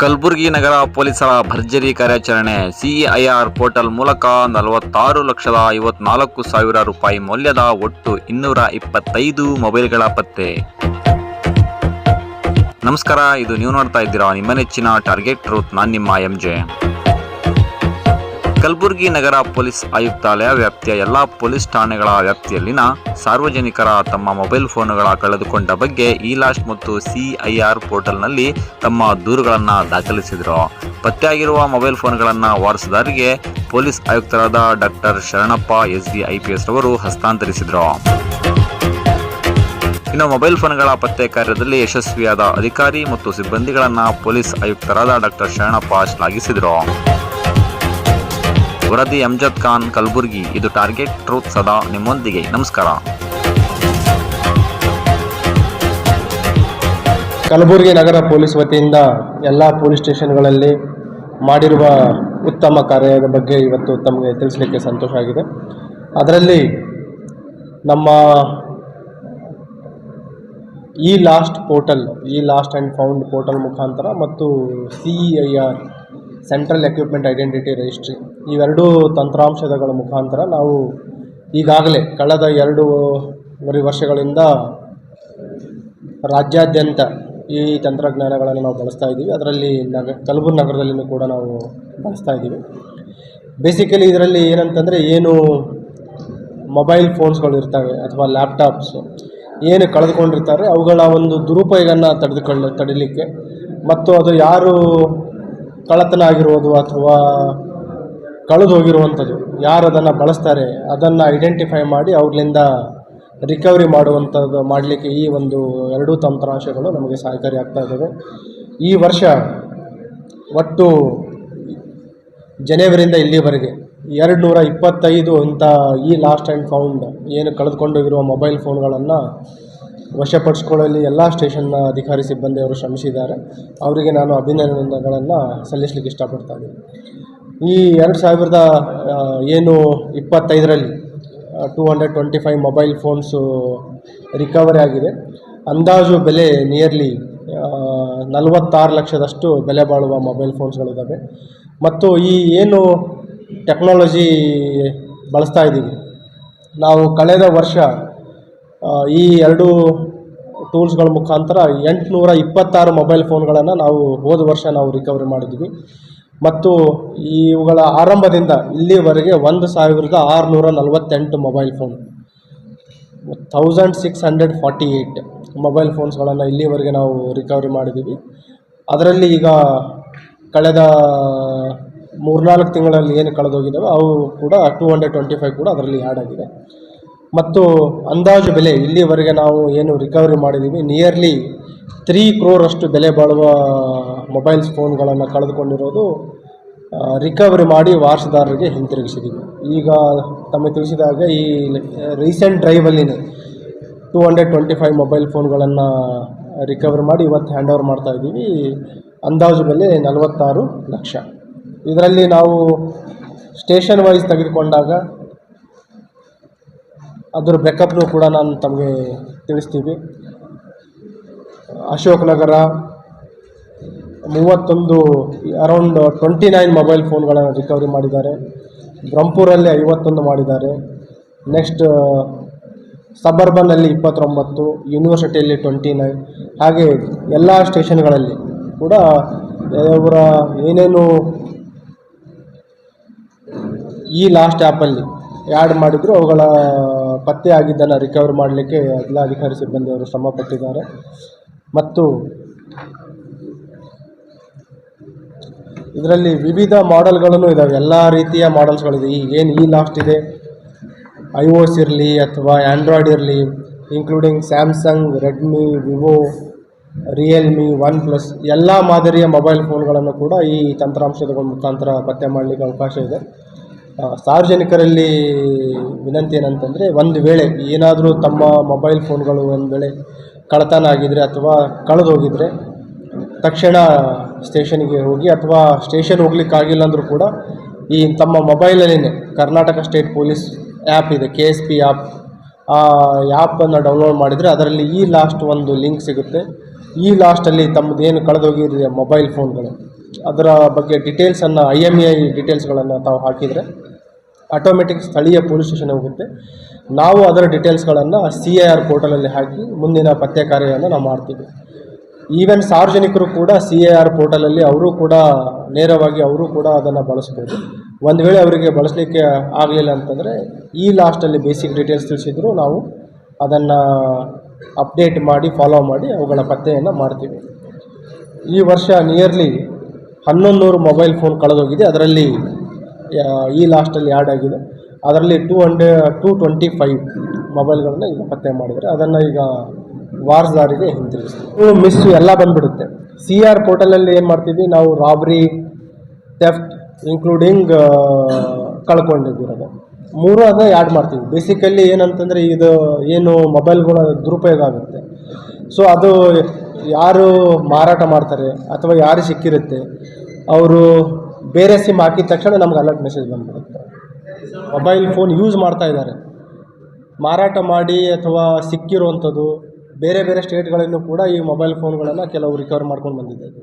ಕಲಬುರಗಿ ನಗರ ಪೊಲೀಸರ ಭರ್ಜರಿ ಕಾರ್ಯಾಚರಣೆ. ಸಿಐಆರ್ ಪೋರ್ಟಲ್ ಮೂಲಕ ನಲವತ್ತಾರು ಲಕ್ಷದ ಐವತ್ನಾಲ್ಕು ಸಾವಿರ ರೂಪಾಯಿ ಮೌಲ್ಯದ ಒಟ್ಟು ಇನ್ನೂರ ಇಪ್ಪತ್ತೈದು ಮೊಬೈಲ್ಗಳ ಪತ್ತೆ. ನಮಸ್ಕಾರ, ಇದು ನೀವು ನೋಡ್ತಾ ಇದ್ದೀರಾ ನಿಮ್ಮ ನೆಚ್ಚಿನ ಟಾರ್ಗೆಟ್ ಟ್ರೂತ್. ನಾನು ನಿಮ್ಮ ಎಂ ಜೆ. ಕಲಬುರಗಿ ನಗರ ಪೊಲೀಸ್ ಆಯುಕ್ತಾಲಯ ವ್ಯಾಪ್ತಿಯ ಎಲ್ಲಾ ಪೊಲೀಸ್ ಠಾಣೆಗಳ ವ್ಯಾಪ್ತಿಯಲ್ಲಿನ ಸಾರ್ವಜನಿಕರ ತಮ್ಮ ಮೊಬೈಲ್ ಫೋನ್ಗಳ ಕಳೆದುಕೊಂಡ ಬಗ್ಗೆ ಇ ಲಾಸ್ಟ್ ಮತ್ತು ಸಿಐಆರ್ ಪೋರ್ಟಲ್ನಲ್ಲಿ ತಮ್ಮ ದೂರುಗಳನ್ನು ದಾಖಲಿಸಿದರು. ಪತ್ತೆಯಾಗಿರುವ ಮೊಬೈಲ್ ಫೋನ್ಗಳನ್ನು ವಾರಸುದಾರರಿಗೆ ಪೊಲೀಸ್ ಆಯುಕ್ತರಾದ doctor Sharanappa S D I P S ರವರು ಹಸ್ತಾಂತರಿಸಿದರು. ಇನ್ನು ಮೊಬೈಲ್ ಫೋನ್ಗಳ ಪತ್ತೆ ಕಾರ್ಯದಲ್ಲಿ ಯಶಸ್ವಿಯಾದ ಅಧಿಕಾರಿ ಮತ್ತು ಸಿಬ್ಬಂದಿಗಳನ್ನು ಪೊಲೀಸ್ ಆಯುಕ್ತರಾದ ಡಾಕ್ಟರ್ ಶರಣಪ್ಪ ಶ್ಲಾಘಿಸಿದರು. ವರದಿ ಅಮ್ಜದ್ ಖಾನ್ ಕಲಬುರ್ಗಿ. ಇದು ಟಾರ್ಗೆಟ್ ಟ್ರೂತ್ ಸದಾ ನಿಮ್ಮೊಂದಿಗೆ. ನಮಸ್ಕಾರ. ಕಲಬುರಗಿ ನಗರ ಪೊಲೀಸ್ ವತಿಯಿಂದ ಎಲ್ಲ ಪೊಲೀಸ್ ಸ್ಟೇಷನ್ಗಳಲ್ಲಿ ಮಾಡಿರುವ ಉತ್ತಮ ಕಾರ್ಯದ ಬಗ್ಗೆ ಇವತ್ತು ತಮಗೆ ತಿಳಿಸಲಿಕ್ಕೆ ಸಂತೋಷ ಆಗಿದೆ. ಅದರಲ್ಲಿ ನಮ್ಮ ಈ last portal E lost and found portal ಮುಖಾಂತರ ಮತ್ತು C I R central equipment identity registry ಇವೆರಡೂ ತಂತ್ರಾಂಶಗಳ ಮುಖಾಂತರ ನಾವು ಈಗಾಗಲೇ ಕಳೆದ ಎರಡೂವರೆ ವರ್ಷಗಳಿಂದ ರಾಜ್ಯಾದ್ಯಂತ ಈ ತಂತ್ರಜ್ಞಾನಗಳನ್ನು ನಾವು ಬಳಸ್ತಾ ಇದ್ದೀವಿ. ಅದರಲ್ಲಿ ನಗ, ಕಲಬುರ್ಗಿ ನಗರದಲ್ಲಿಯೂ ಕೂಡ ನಾವು ಬಳಸ್ತಾ ಇದ್ದೀವಿ. ಬೇಸಿಕಲಿ ಇದರಲ್ಲಿ ಏನಂತಂದರೆ ಏನು ಮೊಬೈಲ್ ಫೋನ್ಸ್ಗಳು ಇರ್ತವೆ ಅಥವಾ ಲ್ಯಾಪ್ಟಾಪ್ಸು ಏನು ಕಳೆದುಕೊಂಡಿರ್ತಾರೆ ಅವುಗಳ ಒಂದು ದುರುಪಯೋಗನ ತಡೆದುಕೊಳ್ಳ, ತಡಿಲಿಕ್ಕೆ. ಮತ್ತು ಅದು ಯಾರು ಕಳ್ಳತನ ಆಗಿರುವುದು ಅಥವಾ ಕಳೆದು ಹೋಗಿರುವಂಥದ್ದು, ಯಾರು ಅದನ್ನು ಬಳಸ್ತಾರೆ, ಅದನ್ನು ಐಡೆಂಟಿಫೈ ಮಾಡಿ ಅವ್ರಿಂದ ರಿಕವರಿ ಮಾಡುವಂಥದ್ದು ಮಾಡಲಿಕ್ಕೆ ಈ ಒಂದು ಎರಡೂ ತಂತ್ರಾಂಶಗಳು ನಮಗೆ ಸಹಕಾರಿ ಆಗ್ತಾ ಇದ್ದಾವೆ. ಈ ವರ್ಷ ಒಟ್ಟು ಜನವರಿಯಿಂದ ಇಲ್ಲಿವರೆಗೆ ಎರಡು ನೂರ ಇಪ್ಪತ್ತೈದು ಇಂಥ ಈ ಲಾಸ್ಟ್ ಆ್ಯಂಡ್ ಫೌಂಡ್ ಏನು ಕಳೆದುಕೊಂಡೋಗಿರುವ ಮೊಬೈಲ್ ಫೋನ್ಗಳನ್ನು ವಶಪಡಿಸ್ಕೊಳ್ಳಲು ಎಲ್ಲ ಸ್ಟೇಷನ್ನ ಅಧಿಕಾರಿ ಸಿಬ್ಬಂದಿಯವರು ಶ್ರಮಿಸಿದ್ದಾರೆ. ಅವರಿಗೆ ನಾನು ಅಭಿನಂದನೆಗಳನ್ನು ಸಲ್ಲಿಸಲಿಕ್ಕೆ ಇಷ್ಟಪಡ್ತಾ ಇದ್ದೀನಿ. ಈ ಎರಡು ಸಾವಿರದ ಏನು ಇಪ್ಪತ್ತೈದರಲ್ಲಿ two hundred twenty five mobile phones recovery ಆಗಿದೆ. ಅಂದಾಜು ಬೆಲೆ ನಿಯರ್ಲಿ ನಲವತ್ತಾರು ಲಕ್ಷದಷ್ಟು ಬೆಲೆ ಬಾಳುವ ಮೊಬೈಲ್ ಫೋನ್ಸ್ಗಳಿದ್ದಾವೆ ಮತ್ತು ಈ ಏನು ಟೆಕ್ನಾಲಜಿ ಬಳಸ್ತಾ ಇದ್ದೀವಿ, ನಾವು ಕಳೆದ ವರ್ಷ ಈ ಎರಡು ಟೂಲ್ಸ್ಗಳ ಮುಖಾಂತರ ಎಂಟುನೂರ ಇಪ್ಪತ್ತಾರು ಮೊಬೈಲ್ ಫೋನ್ಗಳನ್ನು ನಾವು ಹೋದ ವರ್ಷ ನಾವು ರಿಕವರಿ ಮಾಡಿದ್ವಿ. ಮತ್ತು ಇವುಗಳ ಆರಂಭದಿಂದ ಇಲ್ಲಿವರೆಗೆ ಒಂದು ಸಾವಿರದ ಆರುನೂರ ನಲವತ್ತೆಂಟು mobile phone, thousand six hundred forty eight mobile ಫೋನ್ಸ್ಗಳನ್ನು ಇಲ್ಲಿವರೆಗೆ ನಾವು ರಿಕವರಿ ಮಾಡಿದ್ದೀವಿ. ಅದರಲ್ಲಿ ಈಗ ಕಳೆದ ಮೂರ್ನಾಲ್ಕು ತಿಂಗಳಲ್ಲಿ ಏನು ಕಳೆದೋಗಿದ್ದಾವೆ, ಅವು ಕೂಡ ಟೂ ಹಂಡ್ರೆಡ್ ಟ್ವೆಂಟಿ ಫೈವ್ ಕೂಡ ಅದರಲ್ಲಿ ಆ್ಯಡ್ ಆಗಿದೆ. ಮತ್ತು ಅಂದಾಜು ಬೆಲೆ, ಇಲ್ಲಿವರೆಗೆ ನಾವು ಏನು ರಿಕವರಿ ಮಾಡಿದ್ದೀವಿ ನಿಯರ್ಲಿ ತ್ರೀ ಕ್ರೋರಷ್ಟು ಬೆಲೆ ಬಾಳುವ ಮೊಬೈಲ್ಸ್ ಫೋನ್ಗಳನ್ನು ಕಳೆದುಕೊಂಡಿರೋದು ರಿಕವರಿ ಮಾಡಿ ವಾರಸುದಾರರಿಗೆ ಹಿಂತಿರುಗಿಸಿದ್ದೀವಿ ಈಗ ತಮಗೆ ತಿಳಿಸಿದಾಗ ಈ recent ಡ್ರೈವಲ್ಲಿನೇ two hundred twenty five mobile ಫೋನ್ಗಳನ್ನು recovery ಮಾಡಿ ಇವತ್ತು ಹ್ಯಾಂಡ್ ಓವರ್ ಮಾಡ್ತಾ ಇದ್ದೀವಿ. ಅಂದಾಜು ಬೆಲೆ ನಲವತ್ತಾರು ಲಕ್ಷ. ಇದರಲ್ಲಿ ನಾವು ಸ್ಟೇಷನ್ ವೈಸ್ ತೆಗೆದುಕೊಂಡಾಗ ಅದರ ಬ್ಯಾಕಪ್ನು ಕೂಡ ನಾನು ತಮಗೆ ತಿಳಿಸ್ತೀವಿ. ಅಶೋಕ್ ನಗರ, ಮೂವತ್ತೊಂದು ಅರೌಂಡ್ ಟ್ವೆಂಟಿ ನೈನ್ ಮೊಬೈಲ್ ಫೋನ್ಗಳನ್ನು ರಿಕವರಿ ಮಾಡಿದ್ದಾರೆ. ಬ್ರಹ್ಮಪುರಲ್ಲಿ ಐವತ್ತೊಂದು ಮಾಡಿದ್ದಾರೆ. ನೆಕ್ಸ್ಟ್ ಸಬರ್ಬನ್ನಲ್ಲಿ ಇಪ್ಪತ್ತೊಂಬತ್ತು ಯೂನಿವರ್ಸಿಟಿಯಲ್ಲಿ ಟ್ವೆಂಟಿ ನೈನ್ ಹಾಗೆ ಎಲ್ಲ ಸ್ಟೇಷನ್ಗಳಲ್ಲಿ ಕೂಡ ಅವರ ಏನೇನು ಈ ಲಾಸ್ಟ್ ಆ್ಯಪಲ್ಲಿ ಆ್ಯಡ್ ಮಾಡಿದ್ರು ಅವುಗಳ ಪತ್ತೆ ಆಗಿದ್ದನ್ನು ರಿಕವರ್ ಮಾಡಲಿಕ್ಕೆ ಎಲ್ಲ ಅಧಿಕಾರಿ ಸಿಬ್ಬಂದಿಯವರು ಶ್ರಮಪಟ್ಟಿದ್ದಾರೆ ಮತ್ತು ಇದರಲ್ಲಿ ವಿವಿಧ ಮಾಡೆಲ್ಗಳನ್ನು ಇದ್ದಾವೆ ಎಲ್ಲ ರೀತಿಯ ಮಾಡೆಲ್ಸ್ಗಳಿದೆ ಈಗೇನು ಈ ಲಾಸ್ಟ್ ಇದೆ? ಐ ಓಸ್ ಇರಲಿ ಅಥವಾ ಆ್ಯಂಡ್ರಾಯ್ಡ್ ಇರಲಿ including Samsung Redmi Vivo Realme OnePlus ಎಲ್ಲ ಮಾದರಿಯ ಮೊಬೈಲ್ ಫೋನ್ಗಳನ್ನು ಕೂಡ ಈ ತಂತ್ರಾಂಶದ ಮುಖಾಂತರ ಪತ್ತೆ ಮಾಡಲಿಕ್ಕೆ ಅವಕಾಶ ಇದೆ. ಸಾರ್ವಜನಿಕರಲ್ಲಿ ವಿನಂತಿ ಏನಂತಂದರೆ ಒಂದು ವೇಳೆ ಏನಾದರೂ ತಮ್ಮ ಮೊಬೈಲ್ ಫೋನ್ಗಳು ಒಂದು ವೇಳೆ ಕಳ್ಳತನ ಆಗಿದರೆ ಅಥವಾ ಕಳೆದು ತಕ್ಷಣ ಸ್ಟೇಷನ್ಗೆ ಹೋಗಿ ಅಥವಾ ಸ್ಟೇಷನ್ ಹೋಗ್ಲಿಕ್ಕಾಗಿಲ್ಲ ಅಂದರೂ ಕೂಡ ಈ ತಮ್ಮ ಮೊಬೈಲಲ್ಲೇ ಕರ್ನಾಟಕ ಸ್ಟೇಟ್ ಪೊಲೀಸ್ ಆ್ಯಪ್ ಇದೆ ಕೆ ಎಸ್ ಪಿ ಆ್ಯಪ್ ಆ ಆ್ಯಪನ್ನು ಡೌನ್ಲೋಡ್ ಮಾಡಿದರೆ ಅದರಲ್ಲಿ ಈ ಲಾಸ್ಟ್ ಒಂದು ಲಿಂಕ್ ಸಿಗುತ್ತೆ. ಈ ಲಾಸ್ಟಲ್ಲಿ ತಮ್ಮದೇನು ಕಳೆದೋಗಿದೆ ಮೊಬೈಲ್ ಫೋನ್ಗಳು ಅದರ ಬಗ್ಗೆ ಡೀಟೇಲ್ಸನ್ನು ಐ ಎಂ ಐ ಡೀಟೇಲ್ಸ್ಗಳನ್ನು ತಾವು ಹಾಕಿದರೆ ಆಟೋಮೆಟಿಕ್ ಸ್ಥಳೀಯ ಪೊಲೀಸ್ ಸ್ಟೇಷನ್ ಹೋಗುತ್ತೆ. ನಾವು ಅದರ ಡೀಟೇಲ್ಸ್ಗಳನ್ನು ಸಿ ಎ ಆರ್ ಪೋರ್ಟಲಲ್ಲಿ ಹಾಕಿ ಮುಂದಿನ ಪತ್ತೆ ಕಾರ್ಯವನ್ನು ನಾವು ಮಾಡ್ತೀವಿ. ಈವನ್ ಸಾರ್ವಜನಿಕರು ಕೂಡ ಸಿ ಎ ಆರ್ ಪೋರ್ಟಲಲ್ಲಿ ಅವರು ಕೂಡ ನೇರವಾಗಿ ಅವರು ಕೂಡ ಅದನ್ನು ಬಳಸ್ಬೋದು. ಒಂದು ವೇಳೆ ಅವರಿಗೆ ಬಳಸಲಿಕ್ಕೆ ಆಗಲಿಲ್ಲ ಅಂತಂದರೆ ಈ ಲಾಸ್ಟಲ್ಲಿ ಬೇಸಿಕ್ ಡೀಟೇಲ್ಸ್ ತಿಳಿಸಿದ್ರು ನಾವು ಅದನ್ನು ಅಪ್ಡೇಟ್ ಮಾಡಿ ಫಾಲೋ ಮಾಡಿ ಅವುಗಳ ಪತ್ತೆಯನ್ನು ಮಾಡ್ತೀವಿ. ಈ ವರ್ಷ ನಿಯರ್ಲಿ ಹನ್ನೊಂದು ನೂರು ಮೊಬೈಲ್ ಫೋನ್ ಕಳೆದೋಗಿದೆ. ಅದರಲ್ಲಿ ಈ ಲಾಸ್ಟಲ್ಲಿ ಆ್ಯಡ್ ಆಗಿದೆ. ಅದರಲ್ಲಿ two hundred two twenty five ಮೊಬೈಲ್ಗಳನ್ನ ಈಗ ಪತ್ತೆ ಮಾಡಿದರೆ ಅದನ್ನು ಈಗ ವಾರ್ಸ್ದಾರಿಗೆ ಹಿಂತಿರುಗಿಸ್ತೀವಿ. ಮಿಸ್ ಎಲ್ಲ ಬಂದ್ಬಿಡುತ್ತೆ. ಸಿ ಆರ್ ಪೋರ್ಟಲಲ್ಲಿ ಏನು ಮಾಡ್ತೀವಿ? ನಾವು ರಾಬ್ರಿ ಥೆಫ್ಟ್ ಇನ್ಕ್ಲೂಡಿಂಗ್ ಕಳ್ಕೊಂಡಿದ್ದಿರೋದು. ಮೂರು ಅದನ್ನ ಆ್ಯಡ್ ಮಾಡ್ತೀವಿ. ಬೇಸಿಕಲಿ ಏನಂತಂದರೆ ಇದು ಏನು ಮೊಬೈಲ್ಗಳ ದುರುಪಯೋಗ ಆಗುತ್ತೆ. ಸೊ ಅದು ಯಾರು ಮಾರಾಟ ಮಾಡ್ತಾರೆ ಅಥವಾ ಯಾರು ಸಿಕ್ಕಿರುತ್ತೆ, ಅವರು ಬೇರೆ ಸಿಮ್ ಹಾಕಿದ ತಕ್ಷಣ ನಮ್ಗೆ ಅಲರ್ಟ್ ಮೆಸೇಜ್ ಬಂದ್ಬಿಡುತ್ತೆ. ಮೊಬೈಲ್ ಫೋನ್ ಯೂಸ್ ಮಾಡ್ತಾ ಇದ್ದಾರೆ. ಮಾರಾಟ ಮಾಡಿ ಅಥವಾ ಸಿಕ್ಕಿರುವಂಥದ್ದು ಬೇರೆ ಬೇರೆ ಸ್ಟೇಟ್ಗಳಲ್ಲೂ ಕೂಡ ಈ ಮೊಬೈಲ್ ಫೋನ್ಗಳನ್ನು ಕೆಲವು ರಿಕವರ್ ಮಾಡ್ಕೊಂಡು ಬಂದಿದ್ದಾರೆ.